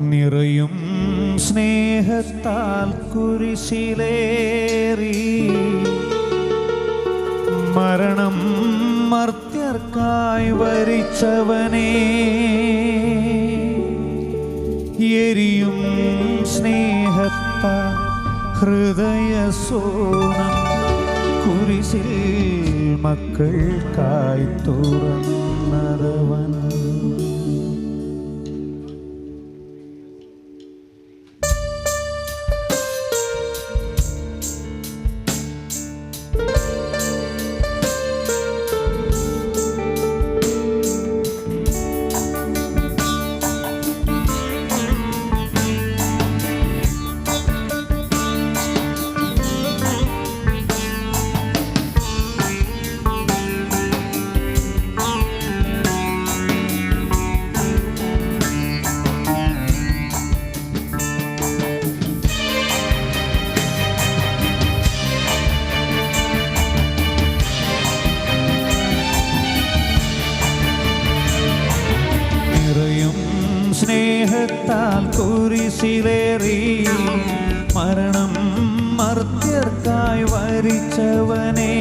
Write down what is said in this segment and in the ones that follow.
നിറയും സ്നേഹത്താൽ കുരിശിലേറി. മരണം മർത്യർക്കായി വരിച്ചവനെ. എരിയും സ്നേഹത്താൽ ഹൃദയസോണം കുരിശിൽ മക്കൾക്കായി തുറന്നതവൻ സ്നേഹത്താൽ കുരിശിലേറി. മരണം മർത്യർക്കായി വരിച്ചവനെ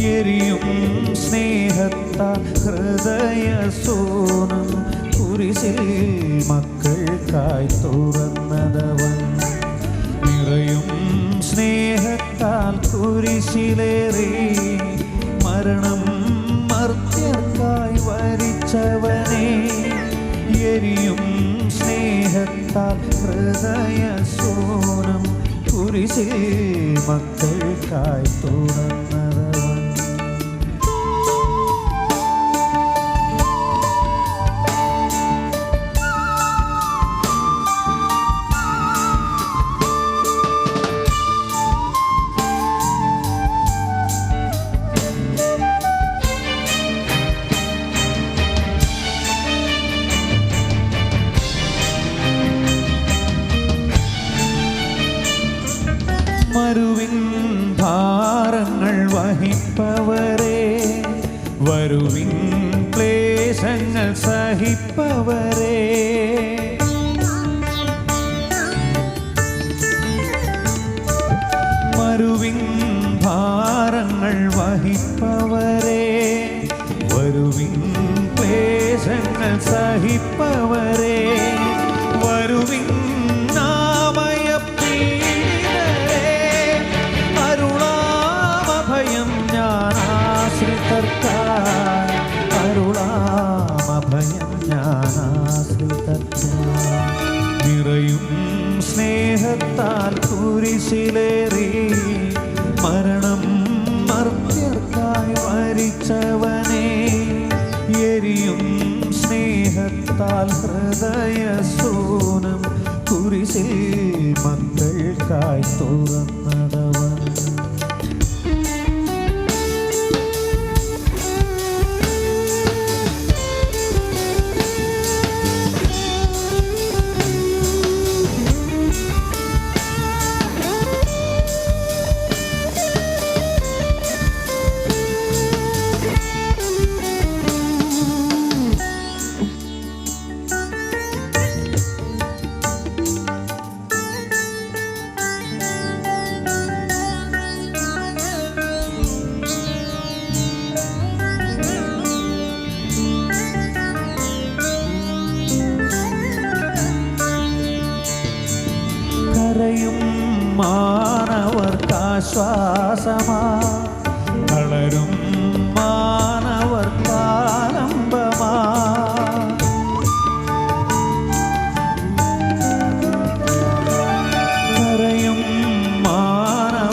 എരിയും സ്നേഹത്താൽ ഹൃദയ സോനം കുരിശിൽ മക്കൾക്കായി തുറന്നതവൻ. നിറയും സ്നേഹത്താൽ കുരിശിലേറി. മരണം ഹൃദയ സോനം കുരിശിൽ മക്കൾക്കായി തുറന്നതവൻ മരുവിൻ ഭാരങ്ങൾ വഹിപ്പവരെ വരുവിൻ ക്ലേശങ്ങൾ സഹിപ്പവരെ. മരുവിൻ ഭാരങ്ങൾ വഹിപ്പവരെ വരുവിൻ ക്ലേശങ്ങൾ സഹിപ്പവരെ. കുരിശിലേറി മരണം മർത്യർക്കായി വരിച്ചവനെ എരിയും സ്നേഹത്താൽ ഹൃദയ സൂനം കുരിശിൽ മക്കൾക്കായി തുറന്നതവൻ. മാനവർക്കാശ്വാസമാ മാനവർ മാനവർക്കാലംബമാ കരയും മാനവർക്കാശ്വാസമാ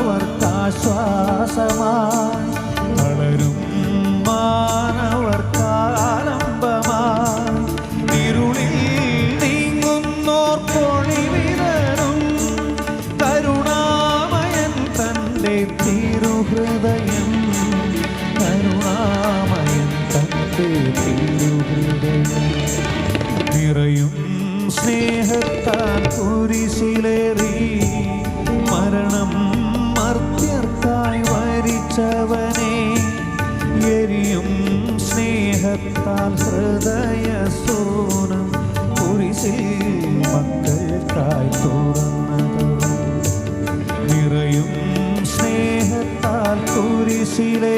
എരിയും ഹൃദയ സോനം കുരിശിൽ മക്കൾക്കായി തുറന്നത്. നിറയും സ്നേഹത്താൽ കുരിശിലേ